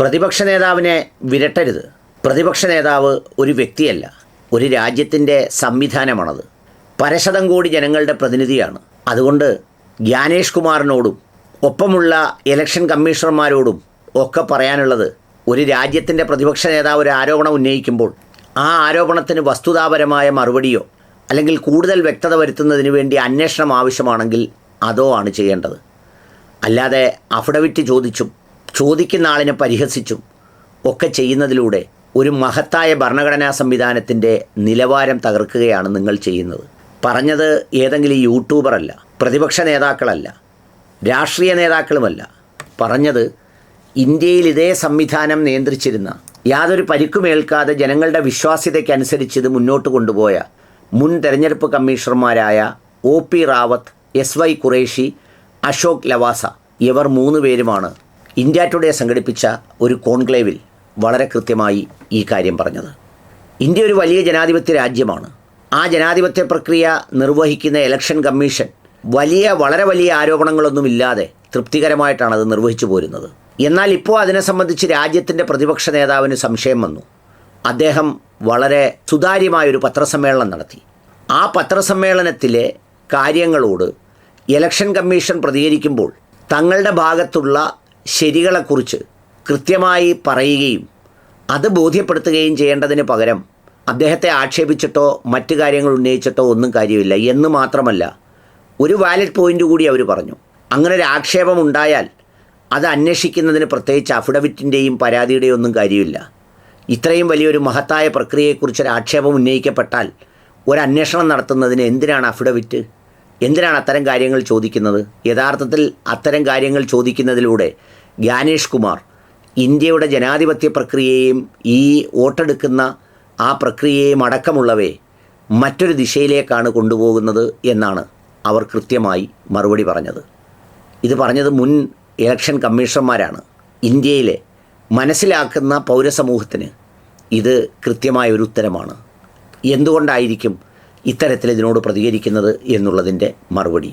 പ്രതിപക്ഷ നേതാവിനെ വിരട്ടരുത്. പ്രതിപക്ഷ നേതാവ് ഒരു വ്യക്തിയല്ല. ഒരു രാജ്യത്തിന്റെ സംവിധാനമാണത്. പരശതം കോടി ജനങ്ങളുടെ പ്രതിനിധിയാണ്. അതുകൊണ്ട് ജ്ഞാനേഷ് കുമാറിനോടും ഒപ്പമുള്ള ഇലക്ഷൻ കമ്മീഷണർമാരോടും ഒക്കെ പറയാനുള്ളത് ഒരു രാജ്യത്തിന്റെ പ്രതിപക്ഷ നേതാവ് ഒരു ആരോപണം ഉന്നയിക്കുമ്പോൾ ആ ആരോപണത്തിന് വസ്തുതാപരമായ മറുപടിയോ അല്ലെങ്കിൽ കൂടുതൽ വ്യക്തത വരുത്തുന്നതിന് വേണ്ടി അന്വേഷണം ആവശ്യമാണെങ്കിൽ അതോ ആണ് ചെയ്യേണ്ടത്. അല്ലാതെ അഫിഡവിറ്റ് ചോദിച്ചും ചോദിക്കുന്ന ആളിനെ പരിഹസിച്ചും ഒക്കെ ചെയ്യുന്നതിലൂടെ ഒരു മഹത്തായ ഭരണഘടനാ സംവിധാനത്തിന്റെ നിലവാരം തകർക്കുകയാണ് നിങ്ങൾ ചെയ്യുന്നത്. പറഞ്ഞത് ഏതെങ്കിലും യൂട്യൂബറല്ല പ്രതിപക്ഷ നേതാക്കളല്ല രാഷ്ട്രീയ നേതാക്കളുമല്ല. പറഞ്ഞത് ഇന്ത്യയിൽ ഇതേ സംവിധാനം നിയന്ത്രിച്ചിരുന്ന യാതൊരു പരിക്കുമേൽക്കാതെ ജനങ്ങളുടെ വിശ്വാസ്യതയ്ക്കനുസരിച്ച് ഇത് മുന്നോട്ട് കൊണ്ടുപോയ മുൻ തെരഞ്ഞെടുപ്പ് കമ്മീഷണർമാരായ O P Rawat S Y Quraishi Ashok Lavasa ഇവർ മൂന്ന് പേരുമാണ് ഇന്ത്യ ടുഡേ സംഘടിപ്പിച്ച ഒരു കോൺക്ലേവിൽ വളരെ കൃത്യമായി ഈ കാര്യം പറഞ്ഞത്. ഇന്ത്യ ഒരു വലിയ ജനാധിപത്യ രാജ്യമാണ്. ആ ജനാധിപത്യ പ്രക്രിയ നിർവഹിക്കുന്ന ഇലക്ഷൻ കമ്മീഷൻ വലിയ വളരെ വലിയ ആരോപണങ്ങളൊന്നുമില്ലാതെ തൃപ്തികരമായിട്ടാണ് അത് നിർവഹിച്ചു പോരുന്നത്. എന്നാൽ ഇപ്പോൾ അതിനെ സംബന്ധിച്ച് രാജ്യത്തിന്റെ പ്രതിപക്ഷ നേതാവിന് സംശയം വന്നു. അദ്ദേഹം വളരെ സുതാര്യമായൊരു പത്രസമ്മേളനം നടത്തി. ആ പത്രസമ്മേളനത്തിലെ കാര്യങ്ങളോട് ഇലക്ഷൻ കമ്മീഷൻ പ്രതികരിക്കുമ്പോൾ തങ്ങളുടെ ഭാഗത്തുള്ള ശരികളെക്കുറിച്ച് കൃത്യമായി പറയുകയും അത് ബോധ്യപ്പെടുത്തുകയും ചെയ്യേണ്ടതിന് പകരം അദ്ദേഹത്തെ ആക്ഷേപിച്ചിട്ടോ മറ്റു കാര്യങ്ങൾ ഉന്നയിച്ചിട്ടോ ഒന്നും കാര്യമില്ല എന്ന് മാത്രമല്ല ഒരു വാലറ്റ് പോയിന്റ് കൂടി അവർ പറഞ്ഞു. അങ്ങനെ ഒരു ആക്ഷേപം ഉണ്ടായാൽ അത് അന്വേഷിക്കുന്നതിന് പ്രത്യേകിച്ച് അഫിഡവിറ്റിന്റെയും പരാതിയുടെയും ഒന്നും കാര്യമില്ല. ഇത്രയും വലിയൊരു മഹത്തായ പ്രക്രിയയെക്കുറിച്ച് ഒരു ആക്ഷേപം ഉന്നയിക്കപ്പെട്ടാൽ ഒരു അന്വേഷണം നടത്തുന്നതിന് എന്തിനാണ് അഫിഡവിറ്റ് എന്തിനാണ് അത്തരം കാര്യങ്ങൾ ചോദിക്കുന്നത്? യഥാർത്ഥത്തിൽ അത്തരം കാര്യങ്ങൾ ചോദിക്കുന്നതിലൂടെ ജ്ഞാനേഷ് കുമാർ ഇന്ത്യയുടെ ജനാധിപത്യ പ്രക്രിയയെയും ഈ വോട്ടെടുക്കുന്ന ആ പ്രക്രിയയും അടക്കമുള്ളവയെ മറ്റൊരു ദിശയിലേക്കാണ് കൊണ്ടുപോകുന്നത് എന്നാണ് അവർ കൃത്യമായി മറുപടി പറഞ്ഞത്. ഇത് പറഞ്ഞത് മുൻ ഇലക്ഷൻ കമ്മീഷണർമാരാണ്. ഇന്ത്യയിലെ മനസ്സിലാക്കുന്ന പൗരസമൂഹത്തിന് ഇത് കൃത്യമായ ഒരു ഉത്തരമാണ്. എന്തുകൊണ്ടായിരിക്കും ഇത്തരത്തിൽ ഇതിനോട് പ്രതികരിക്കുന്നത് എന്നുള്ളതിന്റെ മറുപടി.